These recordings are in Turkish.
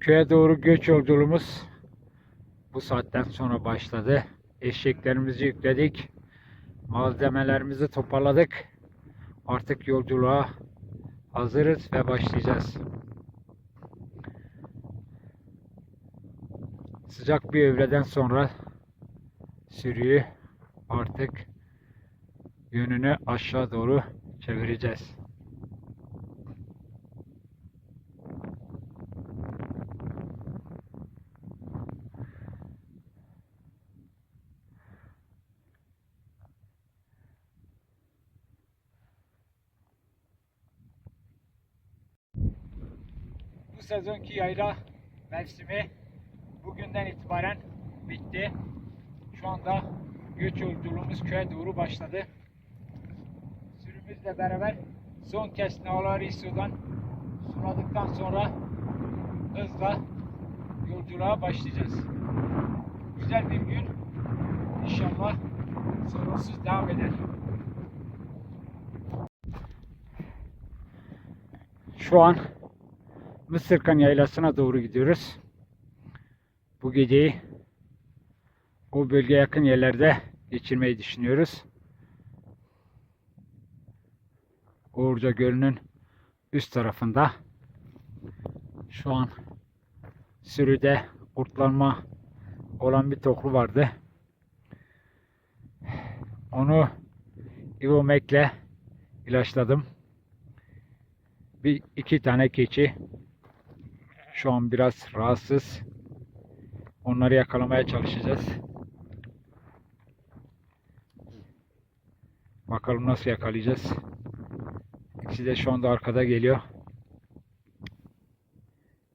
Köye doğru göç yolculuğumuz bu saatten sonra başladı. Eşeklerimizi yükledik. Malzemelerimizi toparladık. Artık yolculuğa hazırız ve başlayacağız. Sıcak bir öğleden sonra sürüyü artık yönünü aşağı doğru çevireceğiz. Bu sezonki yayla mevsimi bugünden itibaren bitti. Şu anda göç yolculuğumuz köye doğru başladı. Sürümüzle beraber son kez Nağları sudan suladıktan sonra hızla yolculuğa başlayacağız. Güzel bir gün. İnşallah sorunsuz devam eder. Şu an Mısırkan Yaylası'na doğru gidiyoruz. Bu geceyi o bölgeye yakın yerlerde geçirmeyi düşünüyoruz. Uğurca Gölü'nün üst tarafında şu an sürüde kurtlanma olan bir toklu vardı. Onu Ivomek'le ilaçladım. Bir iki tane keçi şu an biraz rahatsız. Onları yakalamaya çalışacağız. Bakalım nasıl yakalayacağız. İkisi de şu anda arkada geliyor.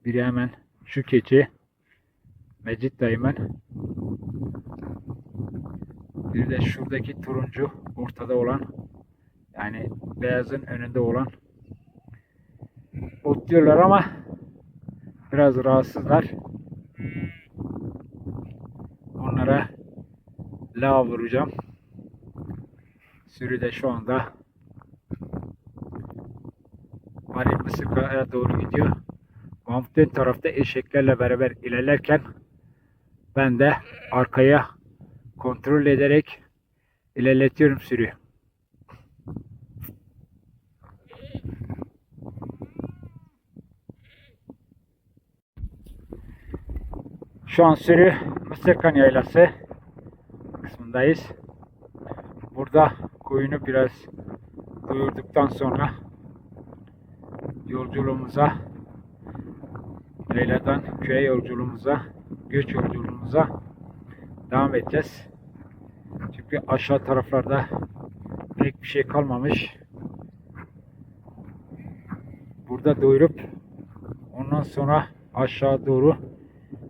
Biri hemen şu keçi. Mecit dayımın. Bir de şuradaki turuncu ortada olan yani beyazın önünde olan otluyorlar ama biraz rahatsızlar. Onlara la vuracağım. Sürü de şu anda Halil Mısırka'ya doğru gidiyor. Mahmut'un tarafta eşeklerle beraber ilerlerken ben de arkaya kontrol ederek ilerletiyorum sürüyü. Şu an sürü Mısırkan Yaylası kısmındayız. Burada koyunu biraz doyurduktan sonra yolculuğumuza Leyla'dan köye yolculuğumuza göç yolculuğumuza devam edeceğiz. Çünkü aşağı taraflarda pek bir şey kalmamış. Burada doyurup ondan sonra aşağı doğru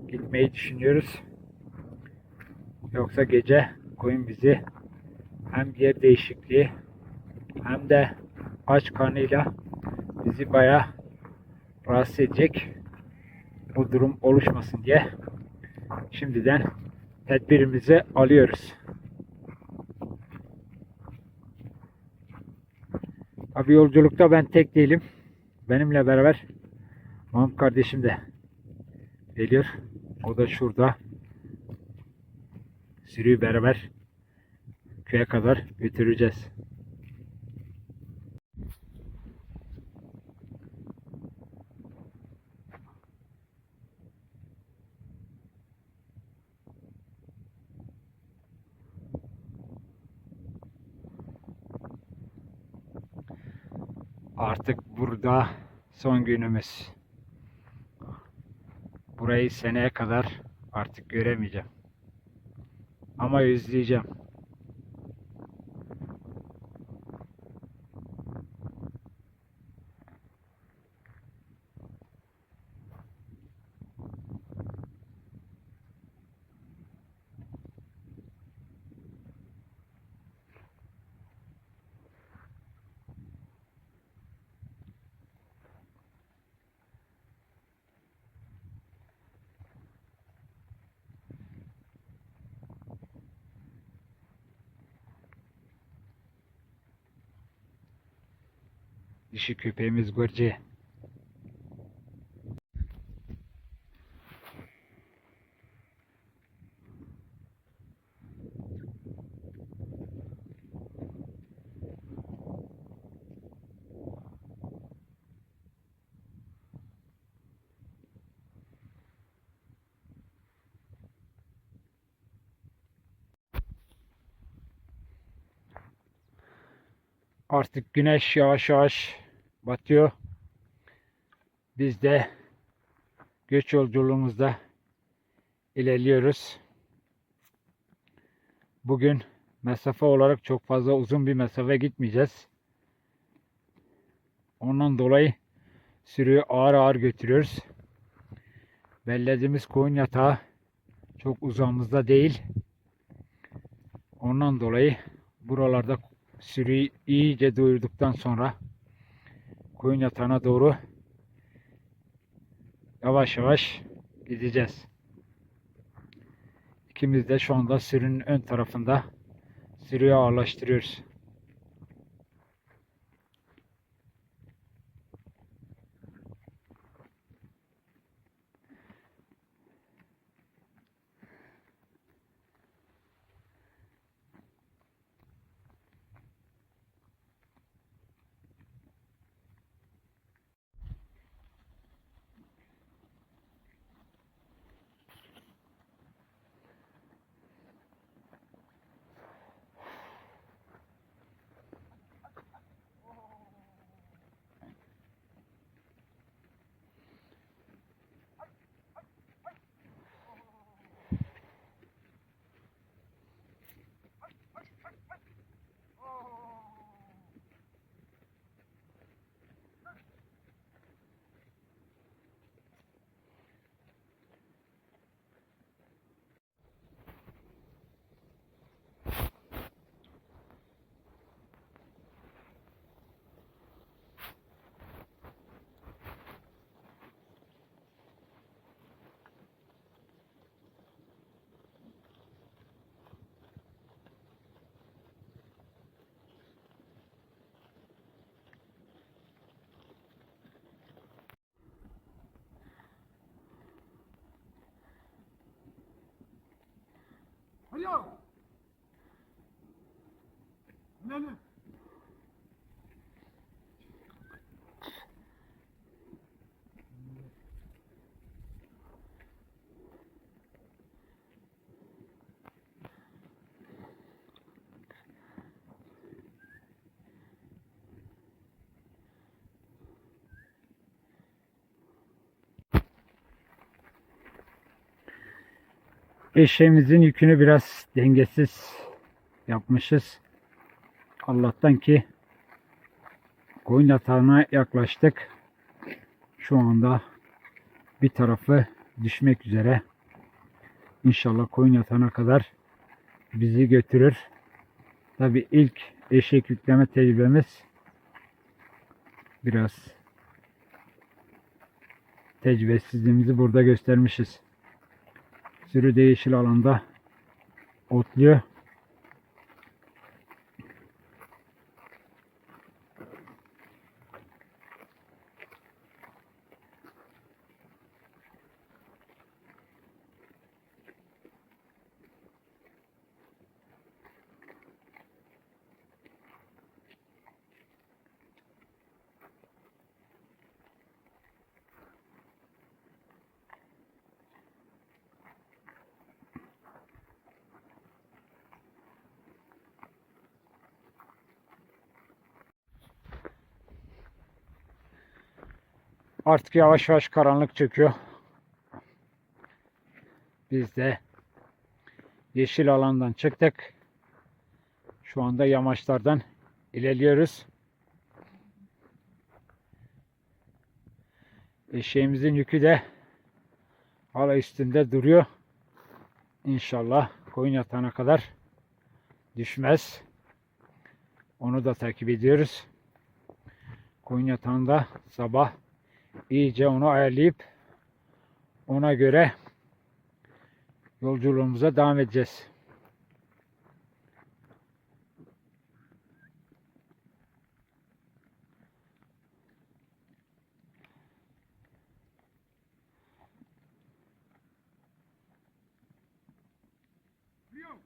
gitmeyi düşünüyoruz. Yoksa gece koyun bizi hem yer değişikliği hem de aç karnıyla bizi bayağı rahatsız edecek. Bu durum oluşmasın diye şimdiden tedbirimizi alıyoruz. Tabi yolculukta ben tek değilim. Benimle beraber Mahmut kardeşim de geliyor. O da şurada. Sürüyü beraber köye kadar götüreceğiz. Artık burada son günümüz. Burayı seneye kadar artık göremeyeceğim. Ama özleyeceğim. Dişi köpeğimiz Gurci. Artık güneş yavaş yavaş batıyor. Biz de göç yolculuğumuzda ilerliyoruz. Bugün mesafe olarak çok fazla uzun bir mesafe gitmeyeceğiz. Ondan dolayı sürüyü ağır ağır götürüyoruz. Bellediğimiz koyun yatağı çok uzağımızda değil. Ondan dolayı buralarda sürüyü iyice doyurduktan sonra koyun yatağına doğru yavaş yavaş gideceğiz. İkimiz de şu anda sürünün ön tarafında sürüyü ağırlaştırıyoruz. Alo. Ne Eşeğimizin yükünü biraz dengesiz yapmışız. Allah'tan ki koyun yatağına yaklaştık. Şu anda bir tarafı düşmek üzere. İnşallah koyun yatağına kadar bizi götürür. Tabi ilk eşek yükleme tecrübemiz biraz tecrübesizliğimizi burada göstermişiz. Sürü de alanda otluyor. Artık yavaş yavaş karanlık çöküyor. Biz de yeşil alandan çıktık. Şu anda yamaçlardan ilerliyoruz. Eşeğimizin yükü de hala üstünde duruyor. İnşallah koyun yatağına kadar düşmez. Onu da takip ediyoruz. Koyun yatağında sabah iyice onu ayarlayıp ona göre yolculuğumuza devam edeceğiz. Alo.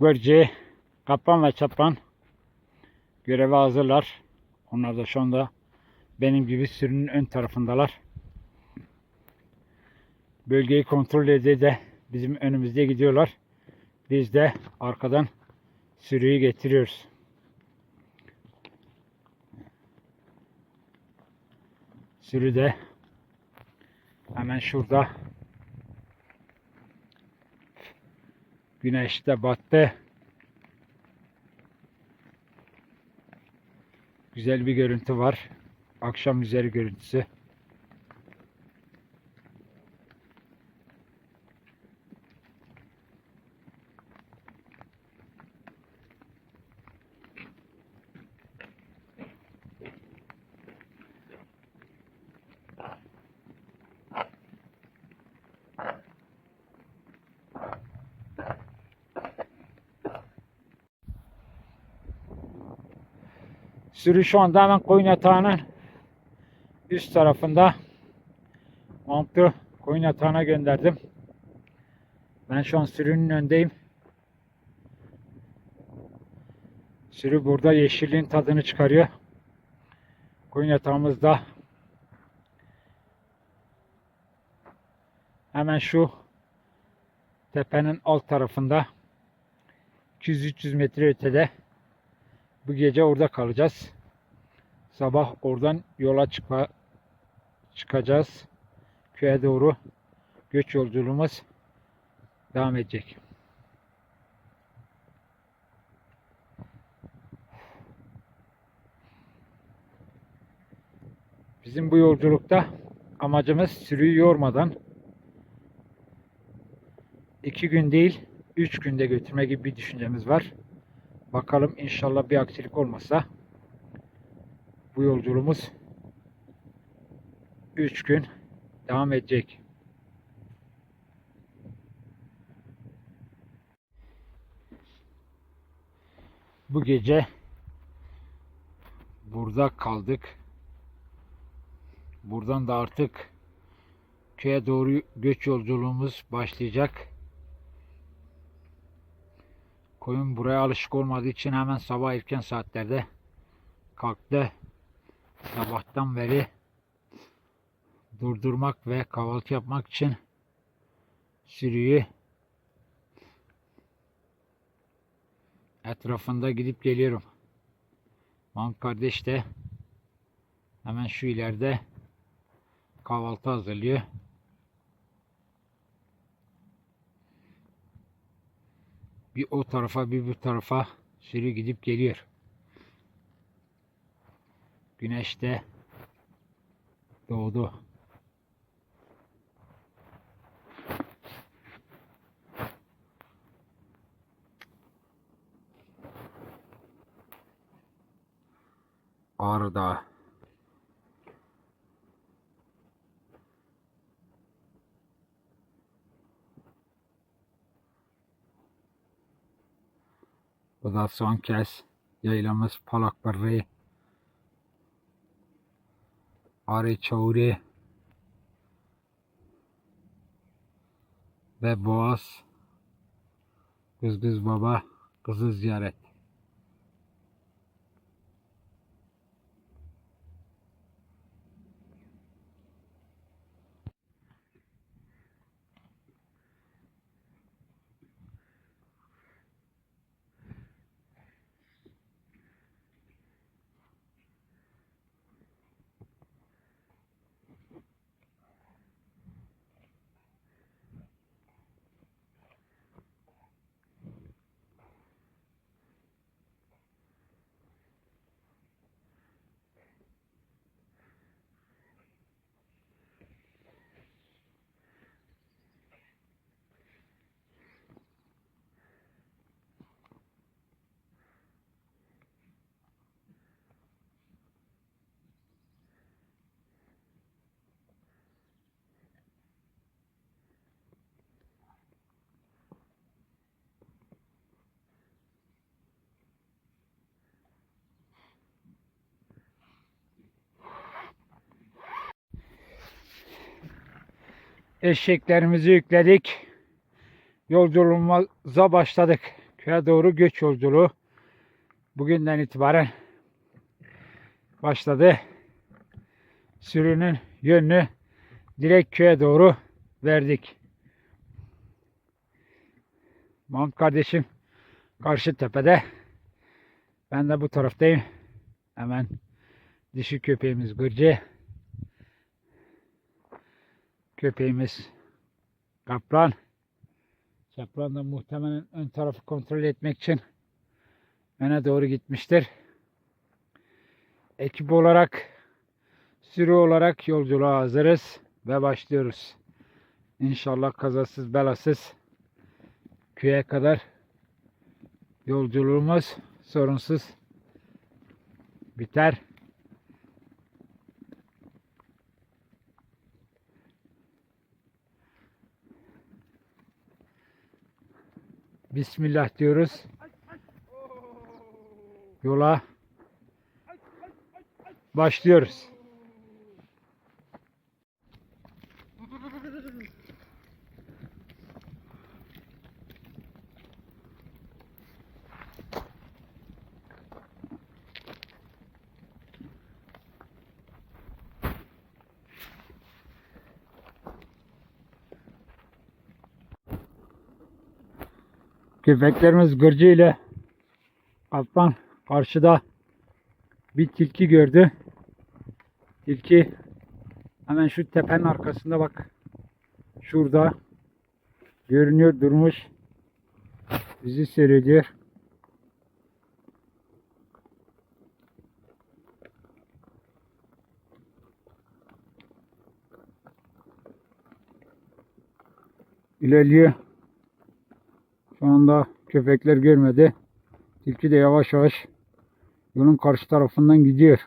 Görce, Kaplan ve Çaplan göreve hazırlar. Onlar da şu anda benim gibi sürünün ön tarafındalar. Bölgeyi kontrol ede de bizim önümüzde gidiyorlar. Biz de arkadan sürüyü getiriyoruz. Sürü de hemen şurada. Güneş de battı. Güzel bir görüntü var. Akşam üzeri görüntüsü. Sürü şu anda hemen koyun yatağının üst tarafında. Montu koyun yatağına gönderdim. Ben şu an sürünün öndeyim. Sürü burada yeşilliğin tadını çıkarıyor. Koyun yatağımızda hemen şu tepenin alt tarafında 200-300 metre ötede bu gece orada kalacağız. Sabah oradan yola çıkma, çıkacağız. Köye doğru göç yolculuğumuz devam edecek. Bizim bu yolculukta amacımız sürüyü yormadan iki gün değil, üç günde götürme gibi bir düşüncemiz var. Bakalım inşallah bir aksilik olmazsa bu yolculuğumuz 3 gün devam edecek. Bu gece burada kaldık. Buradan da artık köye doğru göç yolculuğumuz başlayacak. Koyun buraya alışık olmadığı için hemen sabah erken saatlerde kalktı. Sabahtan beri durdurmak ve kahvaltı yapmak için sürüyü etrafında gidip geliyorum. Mahmut kardeş de hemen şu ileride kahvaltı hazırlıyor. Bir o tarafa bir bu tarafa sürü gidip geliyor. Güneş de doğdu. Ağrı Dağı. Bu da son kez yaylamız Palakbarı, Arı Çavuri ve Boğaz Kız Kız Baba kızı ziyaret. Eşeklerimizi yükledik. Yolculuğumuza başladık. Köye doğru göç yolculuğu. Bugünden itibaren başladı. Sürünün yönünü direkt köye doğru verdik. Mahmut kardeşim karşı tepede. Ben de bu taraftayım. Hemen dişi köpeğimiz Gırcı. Köpeğimiz Kaplan. Kaplan da muhtemelen ön tarafı kontrol etmek için öne doğru gitmiştir. Ekip olarak, sürü olarak yolculuğa hazırız ve başlıyoruz. İnşallah kazasız belasız köye kadar yolculuğumuz sorunsuz biter. Bismillah diyoruz. Yola başlıyoruz. Köpeklerimiz Gırcı ile Kaplan karşıda bir tilki gördü. Tilki hemen şu tepenin arkasında bak. Şurada görünüyor durmuş. Bizi seyrediyor. İlerliyor. Anda köpekler görmedi. Tilki de yavaş yavaş yolun karşı tarafından gidiyor.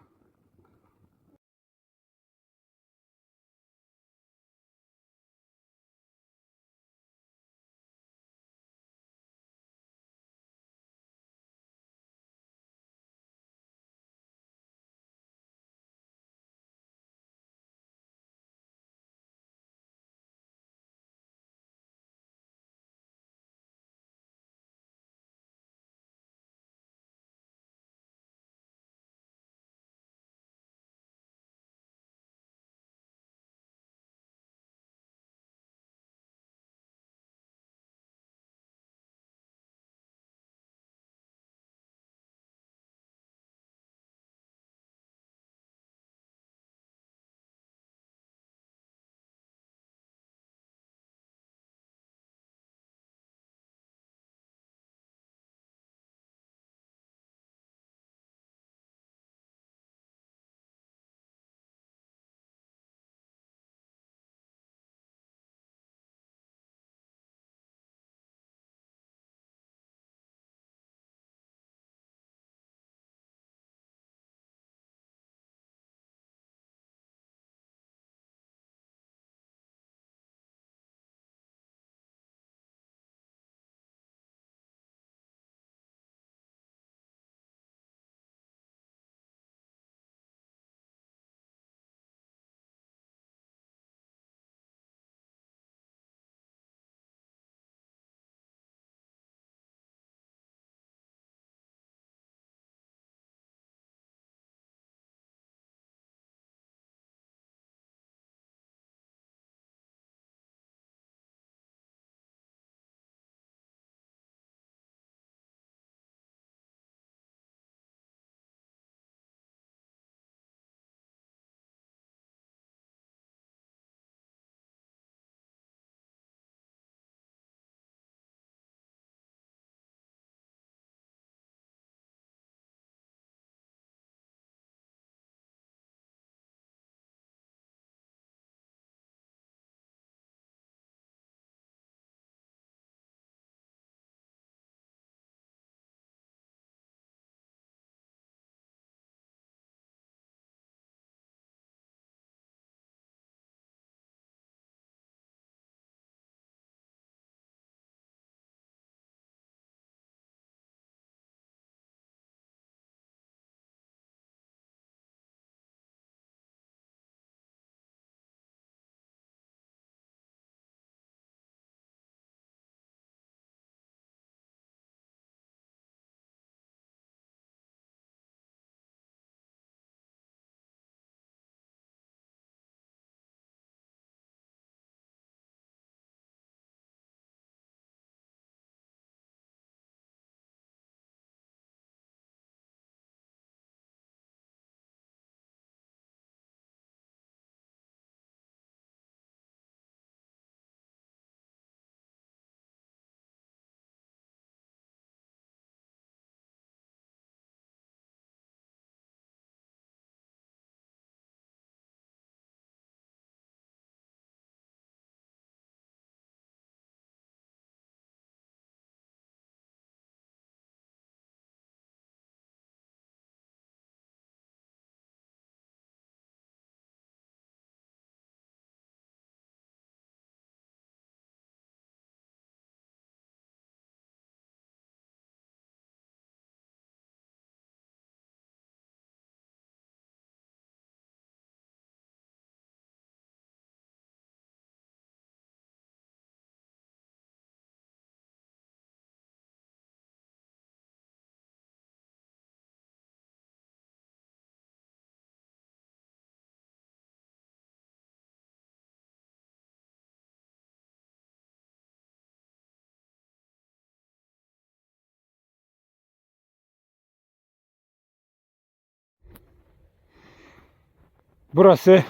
Burası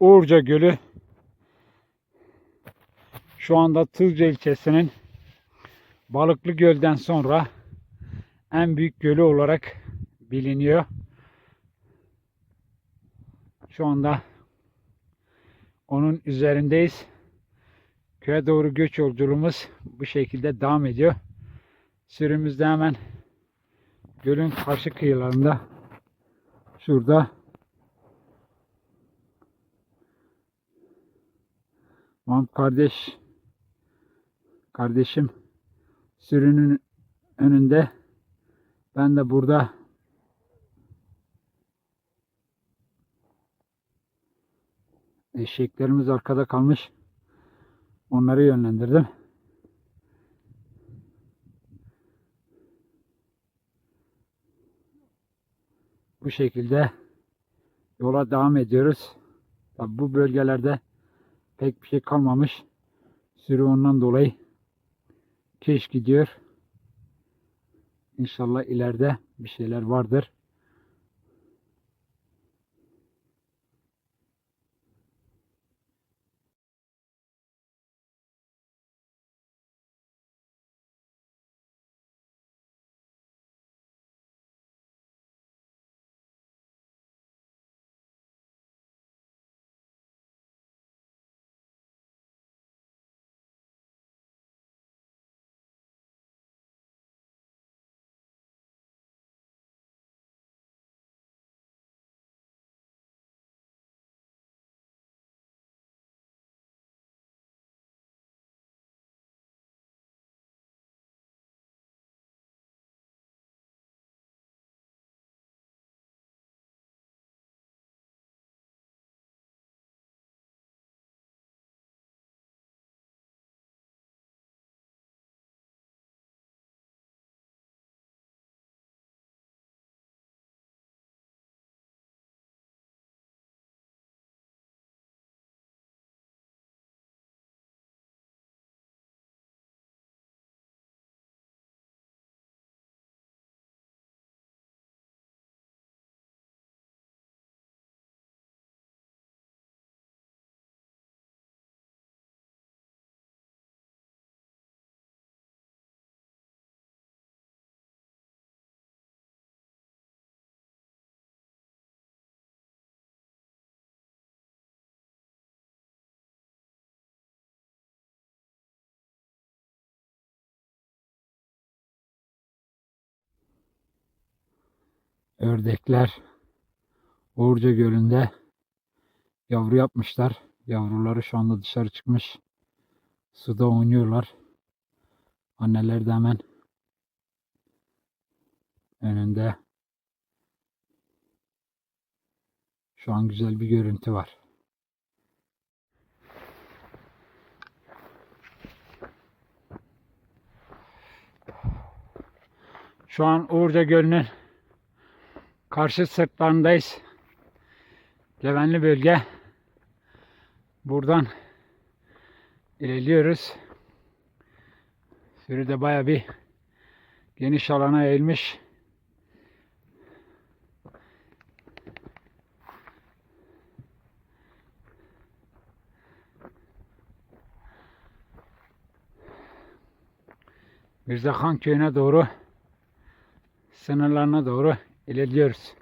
Uğurca Gölü. Şu anda Tuzla ilçesinin Balıklı Göl'den sonra en büyük gölü olarak biliniyor. Şu anda onun üzerindeyiz. Köye doğru göç yolculuğumuz bu şekilde devam ediyor. Sürümüz de hemen gölün karşı kıyılarında şurada Mahmut kardeş. Kardeşim. Sürünün önünde. Ben de burada. Eşeklerimiz arkada kalmış. Onları yönlendirdim. Bu şekilde yola devam ediyoruz. Tabi bu bölgelerde pek bir şey kalmamış. Sürü ondan dolayı keş gidiyor. İnşallah ileride bir şeyler vardır. Ördekler Uğurca Gölü'nde yavru yapmışlar. Yavruları şu anda dışarı çıkmış. Suda oynuyorlar. Anneler de hemen önünde. Şu an güzel bir görüntü var. Şu an Uğurca Gölü'nün karşı sırtlarındayız. Levenli bölge. Buradan ilerliyoruz. Sürü de baya bir geniş alana eğilmiş. Mirzahan köyüne doğru sınırlarına doğru ilerliyoruz.